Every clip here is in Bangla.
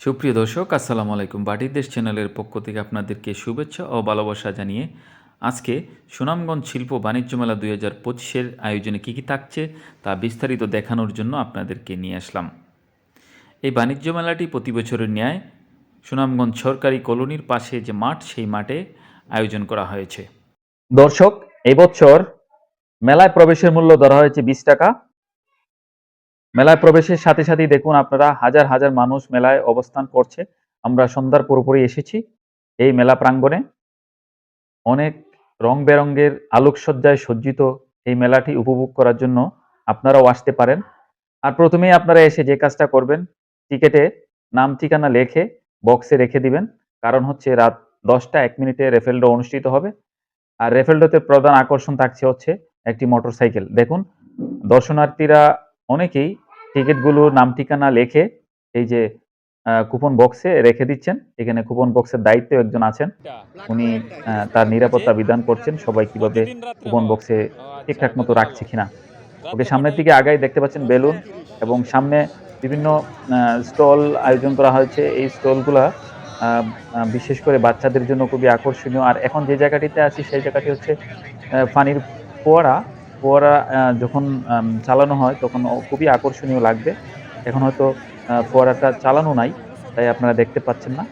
সুপ্রিয় দর্শক, আসসালামু আলাইকুম। বাটির দেশ চ্যানেলের পক্ষ থেকে আপনাদেরকে শুভেচ্ছা ও ভালোবাসা জানিয়ে আজকে সুনামগঞ্জ শিল্প বাণিজ্য মেলা দুই হাজার পঁচিশের আয়োজনে কী কী থাকছে তা বিস্তারিত দেখানোর জন্য আপনাদেরকে নিয়ে আসলাম। এই বাণিজ্য মেলাটি প্রতি বছরের ন্যায় সুনামগঞ্জ সরকারি কলোনির পাশে যে মাঠ, সেই মাঠে আয়োজন করা হয়েছে। দর্শক, এবছর মেলায় প্রবেশের মূল্য ধরা হয়েছে বিশ টাকা। মেলায় প্রবেশের সাথে সাথেই দেখুন আপনারা হাজার হাজার মানুষ মেলায় অবস্থান করছে। আমরা সন্ধ্যার পুরোপুরি এসেছি এই মেলা প্রাঙ্গণে। অনেক রং বেরঙের আলোকসজ্জায় সজ্জিত এই মেলাটি উপভোগ করার জন্য আপনারাও আসতে পারেন। আর প্রথমেই আপনারা এসে যে কাজটা করবেন, টিকেটে নাম ঠিকানা লেখে বক্সে রেখে দিবেন। কারণ হচ্ছে রাত দশটা এক মিনিটে রেফেলডো অনুষ্ঠিত হবে। আর রেফেলডোতে প্রধান আকর্ষণ থাকছে হচ্ছে একটি মোটরসাইকেল। দেখুন, দর্শনার্থীরা অনেকেই টিকিটগুলো নাম ঠিকানা লেখে এই যে কুপন বক্সে রেখে দিচ্ছেন। এখানে কুপন বক্সের দায়িত্বে একজন আছেন। উনি তার নিরাপত্তা বিধান করছেন। সবাই কীভাবে কুপন বক্সে ঠিকঠাক মতো রাখছে কিনা। ওকে, সামনের দিকে আগাই দেখতে পাচ্ছেন বেলুন এবং সামনে বিভিন্ন স্টল আয়োজন করা হয়েছে। এই স্টলগুলা বিশেষ করে বাচ্চাদের জন্য খুবই আকর্ষণীয়। আর এখন যে জায়গাটিতে আছি, সেই জায়গাটি হচ্ছে পানির ফোয়ারা ফোয়ারা যখন চালানো হয় তখন খুবই আকর্ষণীয় লাগবে। এখন হয়তো ফোয়ারাটা চালানো নাই, তাই আপনারা দেখতে পাচ্ছেন না।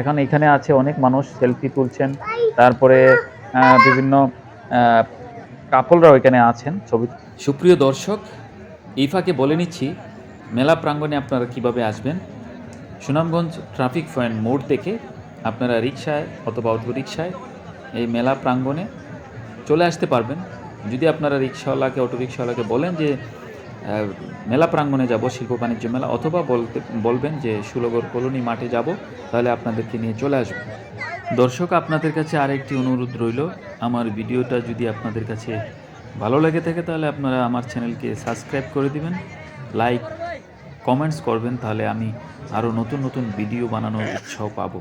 এখন এখানে আছে অনেক মানুষ সেলফি তুলছেন। তারপরে বিভিন্ন কাপলরাও এখানে আছেন ছবি সুপ্রিয় দর্শক, এই ফাঁকে বলে নিচ্ছি, মেলা প্রাঙ্গণে আপনারা কীভাবে আসবেন? সুনামগঞ্জ ট্রাফিক পয়েন্ট মোড় থেকে আপনারা রিক্সায় অথবা অটো রিক্সায় এই মেলা প্রাঙ্গণে চলে আসতে পারবেন। যদি আপনারা রিক্সাওয়ালাকে অটো রিক্সাওয়ালাকে বলেন যে মেলা প্রাঙ্গণে যাব, শিল্প বাণিজ্য মেলা, অথবা বলতে, বলবেন যে, সুলগর কলোনি মাঠে যাব, তাহলে আপনাদেরকে নিয়ে চলে আসবেন দর্শক, আপনাদের কাছে আরেকটি অনুরোধ রইল। আমার ভিডিওটা যদি আপনাদের কাছে ভালো লেগে থাকে, তাহলে আপনারা আমার চ্যানেলকে সাবস্ক্রাইব করে দিবেন। লাইক, কমেন্টস করবেন, তাহলে আমি আরও নতুন নতুন ভিডিও বানানোর উৎসাহ পাবো।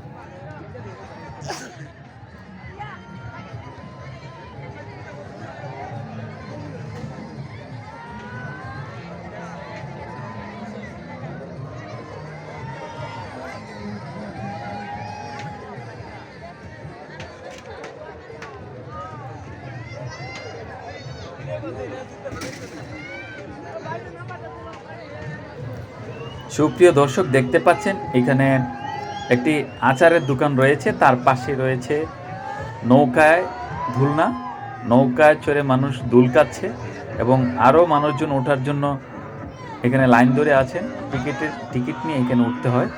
সুপ্রিয় দর্শক, দেখতে পাচ্ছেন, এখানে একটি আচারের দোকান রয়েছে। তার পাশে রয়েছে নৌকায় ধুলনা। নৌকায় চড়ে মানুষ দুলকাচ্ছে এবং আরও মানুষজন ওঠার জন্য এখানে লাইন ধরে আছেন। টিকিটের, টিকিট নিয়ে এখানে উঠতে হয়।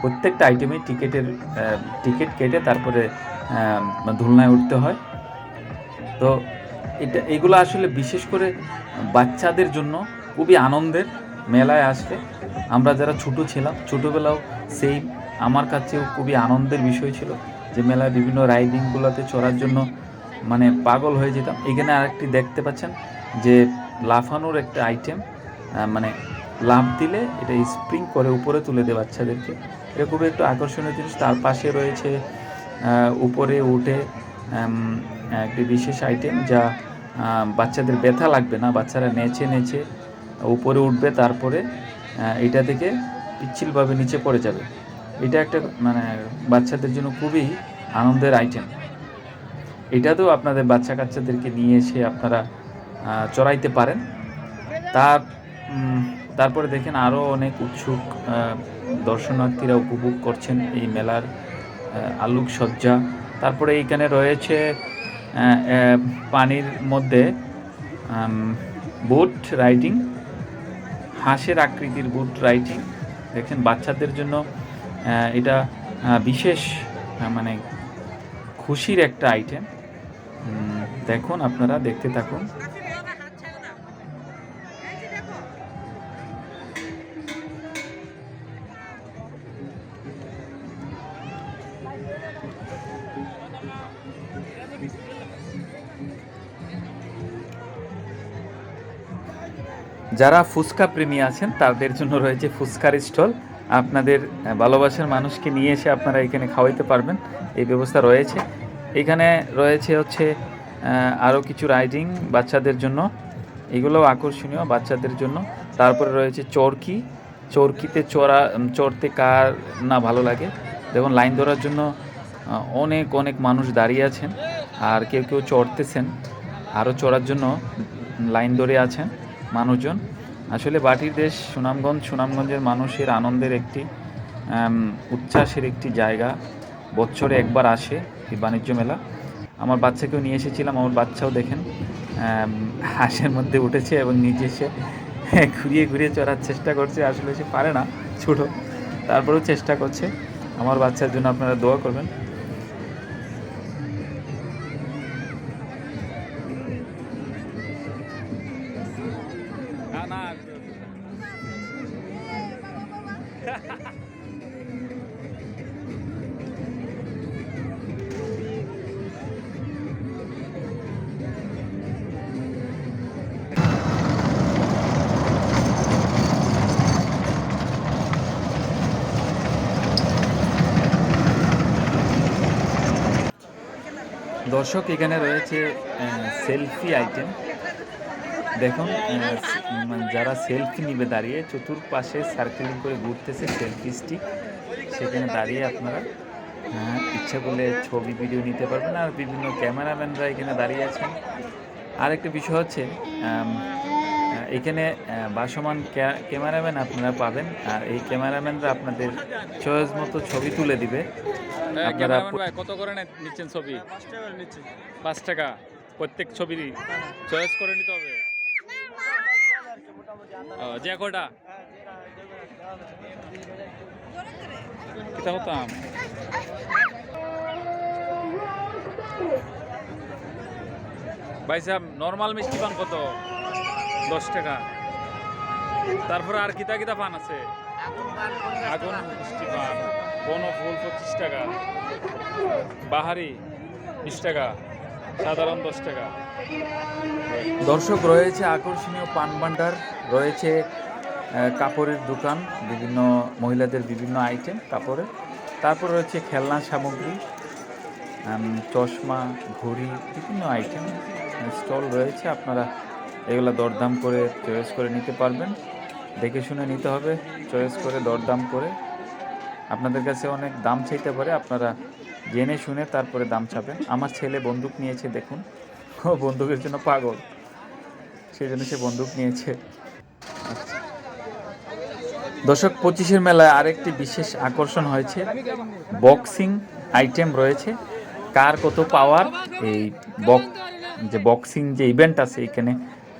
প্রত্যেকটা আইটেমে টিকিটের টিকিট কেটে তারপরে ধুলনায় উঠতে হয়। তো এটা এগুলো আসলে বিশেষ করে বাচ্চাদের জন্য খুবই আনন্দের মেলায় আসলে। আমরা যারা ছোট ছিলাম, ছোটোবেলাও সেই আমার কাছেও খুবই আনন্দের বিষয় ছিল যে মেলায় বিভিন্ন রাইডিংগুলোতে চড়ার জন্য মানে পাগল হয়ে যেতাম। এখানে আরেকটি দেখতে পাচ্ছেন যে লাফানোর একটা আইটেম মানে লাফ দিলে এটা স্প্রিং করে উপরে তুলে দেয় বাচ্চাদেরকে। এটা খুবই একটু আকর্ষণীয় জিনিস। তার পাশে রয়েছে উপরে উঠে একটি বিশেষ আইটেম যা বাচ্চাদের ব্যথা লাগবে না, বাচ্চারা নেচে নেচে উপরে উঠবে, তারপরে এটা থেকে পিচ্ছিলভাবে নিচে পড়ে যাবে। এটা একটা মানে বাচ্চাদের জন্য খুবই আনন্দের আইটেম এটাতেও আপনাদের বাচ্চা কাচ্চাদেরকে নিয়ে এসে আপনারা চড়াইতে পারেন। তার তারপরে দেখেন আরও অনেক উৎসুক দর্শনার্থীরা উপভোগ করছেন এই মেলার আলোকসজ্জা। তারপরে এইখানে রয়েছে পানির মধ্যে বুট রাইডিং হাঁসের আকৃতির বুট রাইডিং দেখছেন, বাচ্চাদের জন্য এটা বিশেষ মানে খুশির একটা আইটেম দেখুন, আপনারা দেখতে থাকুন। যারা ফুচকা প্রেমী আছেন, তাদের জন্য রয়েছে ফুচকার স্টল। আপনাদের ভালোবাসার মানুষকে নিয়ে এসে আপনারা এখানে খাওয়াইতে পারবেন। এই ব্যবস্থা রয়েছে। এখানে রয়েছে হচ্ছে আরও কিছু রাইডিং বাচ্চাদের জন্য। এগুলোও আকর্ষণীয় বাচ্চাদের জন্য। তারপরে রয়েছে চরকি। চরকিতে চড়া চড়তে কার না ভালো লাগে। দেখুন, লাইন ধরার জন্য অনেক অনেক মানুষ দাঁড়িয়ে আছেন। আর কেউ কেউ চড়তেছেন। আরও চড়ার জন্য লাইন ধরে আছেন। মানুষজন। আসলে বাটির দেশ সুনামগঞ্জ, সুনামগঞ্জের মানুষের আনন্দের একটি উচ্ছ্বাসের একটি জায়গা। বছরে একবার আসে এই বাণিজ্য মেলা। আমার বাচ্চাকেও নিয়ে এসেছিলাম, আমার বাচ্চাও দেখেন হাঁসের মধ্যে উঠেছে এবং নিজে সে ঘুরিয়ে ঘুরিয়ে চড়ার চেষ্টা করছে। আসলে সে পারে না, ছোটো। তারপরেও চেষ্টা করছে। আমার বাচ্চার জন্য আপনারা দোয়া করবেন। দর্শক এখানে রয়েছে সেলফি আইটেম দেখুন মানে যারা সেলফি নিবে দাঁড়িয়ে, চতুর্পাশে সার্কেলিং করে ঘুরতেছে সেলফি স্টিক সেখানে দাঁড়িয়ে আপনারা ইচ্ছা করলে ছবি ভিডিও নিতে পারবেন। আর বিভিন্ন ক্যামেরাম্যানরা এখানে দাঁড়িয়ে আছেন। আরেকটা বিষয় হচ্ছে এখানে আহ, ভাসমান ক্যামেরাম্যান আপনারা পাবেন। আর এই ক্যামেরাম্যানরা আপনাদের চয়েস মতো ছবি তুলে দিবে। আপনারা ক্যামেরাম্যান ভাই কত করে নে- নিচ্ছেন ছবি? পাঁচ টাকা প্রত্যেক ছবি চয়েস করে নিতে হবে? ও, যে কটা হতাম ভাই সাহেব নর্মাল মিষ্টি পান কত? দশ টাকা। তারপরে আর কিতা কিতা পান আছে? আগুন মিষ্টি পান, বন ফুল পঁচিশ টাকা, বাহারি বিশ টাকা, সাধারণ দশ টাকা। দর্শক, রয়েছে আকর্ষণীয় পান ভান্ডার রয়েছে কাপড়ের দোকান, বিভিন্ন মহিলাদের বিভিন্ন আইটেম কাপড়ের। তারপর রয়েছে খেলনা সামগ্রী চশমা, ঘড়ি, বিভিন্ন আইটেম স্টল রয়েছে। আপনারা এগুলো দরদাম করে চয়েস করে নিতে পারবেন। দেখে শুনে নিতে হবে, চয়েস করে দরদাম করে। আপনাদের কাছে অনেক দাম চাইতে পারে, আপনারা জেনে শুনে তারপরে দাম চাবেন আমার ছেলে বন্দুক নিয়েছে, দেখুন। ও বন্দুকের জন্য পাগল। সেই জন্য সে বন্দুক নিয়েছে। দশক পঁচিশের মেলায় আরেকটি বিশেষ আকর্ষণ হয়েছে। বক্সিং আইটেম রয়েছে। কার কত পাওয়ার? এই বক যে বক্সিং যে ইভেন্ট আছে এখানে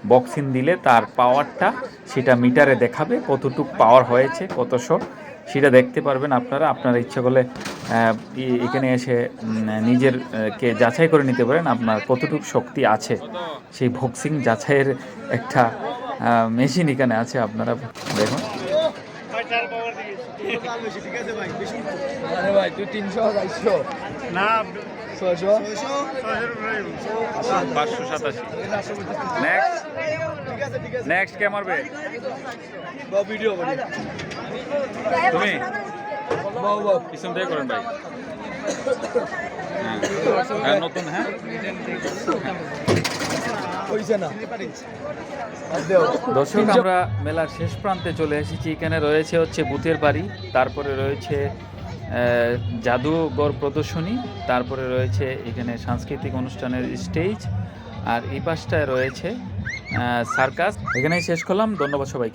বক্সিং দিলে তার পাওয়ারটা সেটা মিটারে দেখাবে কতটুক পাওয়ার হয়েছে কত শো। সেটা দেখতে পারবেন আপনারা। আপনারা ইচ্ছা করলে ই- এখানে এসে নিজের কে যাচাই করে নিতে পারেন আপনার কতটুক শক্তি আছে। সেই বক্সিং যাচাইয়ের একটা মেশিন এখানে আছে আপনারা দেখুন। আরে ভাই তুই তিনশো না ছয়শো পাঁচশো সাতাশি নেক্সট নেক্সট কে মারবে ভিডিও তুমি? পিছন থেকে করেন ভাই। হ্যাঁ। হ্যাঁ নতুন হ্যাঁ? দর্শক আমরা মেলার শেষ প্রান্তে চলে এসেছি। এখানে রয়েছে হচ্ছে বুথের বাড়ি তারপরে রয়েছে জাদুঘর প্রদর্শনী, তারপরে রয়েছে এখানে সাংস্কৃতিক অনুষ্ঠানের স্টেজ, আর এই পাশটায় রয়েছে সার্কাস। এখানেই শেষ করলাম, ধন্যবাদ সবাইকে।